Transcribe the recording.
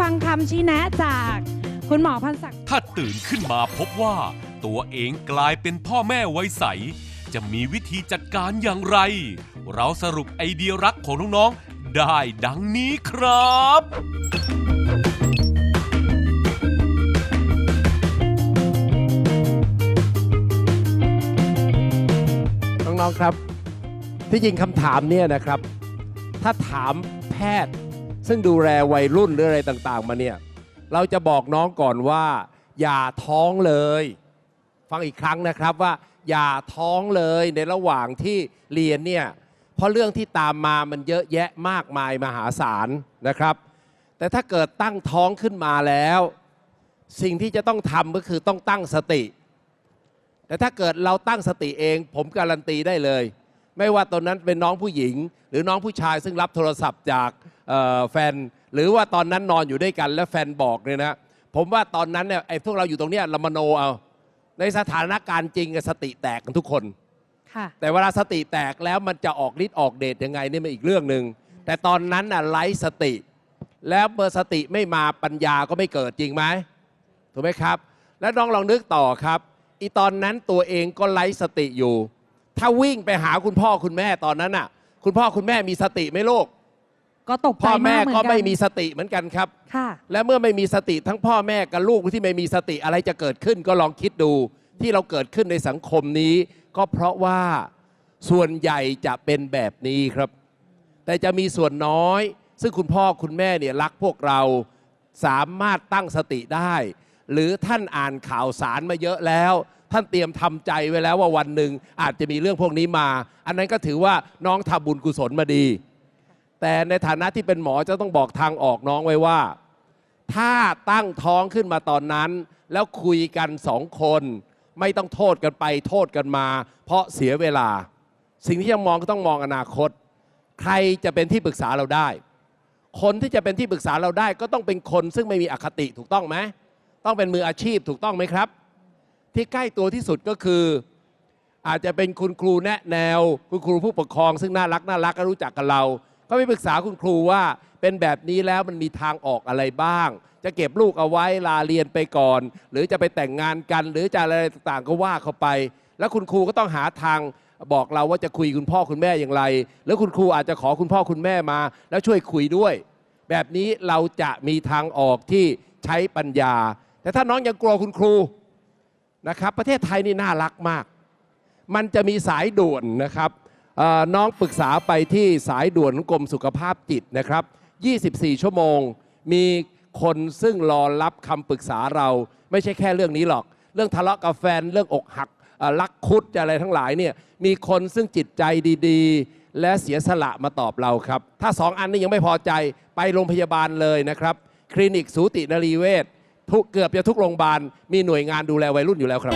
ฟังคำชี้แนะจากคุณหมอพันศักดิ์ถ้าตื่นขึ้นมาพบว่า ตัวเองกลายเป็นพ่อแม่ไว้ใส จะมีวิธีจัดการอย่างไร เราสรุปไอเดียรักของน้องๆได้ดังนี้ครับน้องๆครับ ที่จริงคำถามเนี่ยนะครับ ถ้าถามแพทย์ ซึ่งดูแลวัยรุ่นหรืออะไรต่างๆ มาเนี่ย เราจะบอกน้องก่อนว่า อย่าท้องเลย ฟังอีกครั้งนะครับว่า อย่าท้องเลยในระหว่างที่เรียนเนี่ยเพราะเรื่องที่ตามมามันเยอะแยะมากมายมหาศาลนะครับ แต่ถ้าเกิดตั้งท้องขึ้นมาแล้ว สิ่งที่จะต้องทำก็คือต้องตั้งสติ แต่ถ้าเกิดเราตั้งสติเอง ผมการันตีได้เลย ไม่ว่าตอนนั้นเป็นน้องผู้หญิง หรือน้องผู้ชายซึ่งรับโทรศัพท์จาก แฟนหรือว่าตอนนั้นนอนอยู่ด้วยกัน แล้วแฟนบอกเนี่ยนะผมว่าตอนนั้นเนี่ยไอ้พวกเราอยู่ตรงเนี้ยเรามโนเอา ในสถานการณ์จริงอะสติแตกกันทุกคน ค่ะ แต่เวลาสติแตกแล้วมันจะออกฤทธิ์ออกเดชยังไงนี่มันอีกเรื่องหนึ่งแต่ตอนนั้นน่ะไร้สติ แล้วเมื่อสติไม่มาปัญญาก็ไม่เกิดจริงไหมถูกไหมครับ แล้วน้องลองนึกต่อครับ อีตอนนั้นตัวเองก็ไร้สติอยู่ ถ้าวิ่งไปหาคุณพ่อคุณแม่ตอนนั้นน่ะ คุณพ่อคุณแม่มีสติไหมลูก ก็ตกใจพ่อแม่ากเหอนก็นไม่มีสติเหมือนกันครับ ค่ะ และเมื่อไม่มีสติทั้งพ่อแม่กับลูกที่ไม่มีสติอะไรจะเกิดขึ้นก็ลองคิดดู ที่เราเกิดขึ้นในสังคมนี้ ก็เพราะว่าส่วนใหญ่จะเป็นแบบนี้ครับ แต่จะมีส่วนน้อย ซึ่งคุณพ่อคุณแม่เนี่ยรักพวกเราสามารถตั้งสติได้ หรือท่านอ่านข่าวสารมาเยอะแล้ว ท่านเตรียมทำใจไว้แล้วว่าวันหนึ่งอาจจะมีเรื่องพวกนี้มา อันนั้นก็ถือว่าน้องทำบุญกุศลมาดี แต่ในฐานะที่เป็นหมอจะต้องบอกทางออกน้องไว้ว่า ถ้าตั้งท้องขึ้นมาตอนนั้น แล้วคุยกันสองคน ไม่ต้องโทษกันไปโทษกันมา เพราะเสียเวลา สิ่งที่จะมองก็ต้องมองอนาคต ใครจะเป็นที่ปรึกษาเราได้ คนที่จะเป็นที่ปรึกษาเราได้ ก็ต้องเป็นคนซึ่งไม่มีอคติถูกต้องไหมต้องเป็นมืออาชีพถูกต้องไหมครับ ที่ใกล้ตัวที่สุดก็คือ อาจจะเป็นคุณครูแนะแนว คุณครูผู้ปกครองซึ่งน่ารักน่ารักก็รู้จักกับเรา ก็ไปปรึกษาคุณครูว่าเป็นแบบนี้แล้วมันมีทางออกอะไรบ้าง จะเก็บลูกเอาไว้ลาเรียนไปก่อน หรือจะไปแต่งงานกัน หรือจะอะไรต่างๆก็ว่าเขาไป แล้วคุณครูก็ต้องหาทางบอกเราว่าจะคุยคุณพ่อคุณแม่อย่างไร แล้วคุณครูอาจจะขอคุณพ่อคุณแม่มา แล้วช่วยคุยด้วย แบบนี้เราจะมีทางออกที่ใช้ปัญญา แต่ถ้าน้องยังกลัวคุณครูนะครับ ประเทศไทยนี่น่ารักมาก มันจะมีสายด่วนนะครับ น้องปรึกษาไปที่สายด่วนของกรมสุขภาพจิตนะครับ 24 ชั่วโมง มีคนซึ่งรอรับคำปรึกษาเราไม่ใช่แค่เรื่องนี้หรอก เรื่องทะเลาะกับแฟนเรื่องอกหักรักคุดอะไรทั้งหลายเนี่ยมีคนซึ่งจิตใจดีๆ และเสียสละมาตอบเราครับ ถ้าสองอันนี้ยังไม่พอใจไปโรงพยาบาลเลยนะครับ คลินิกสูตินรีเวชทุกเกือบจะทุกโรงพยาบาลมีหน่วยงานดูแลวัยรุ่นอยู่แล้วครับ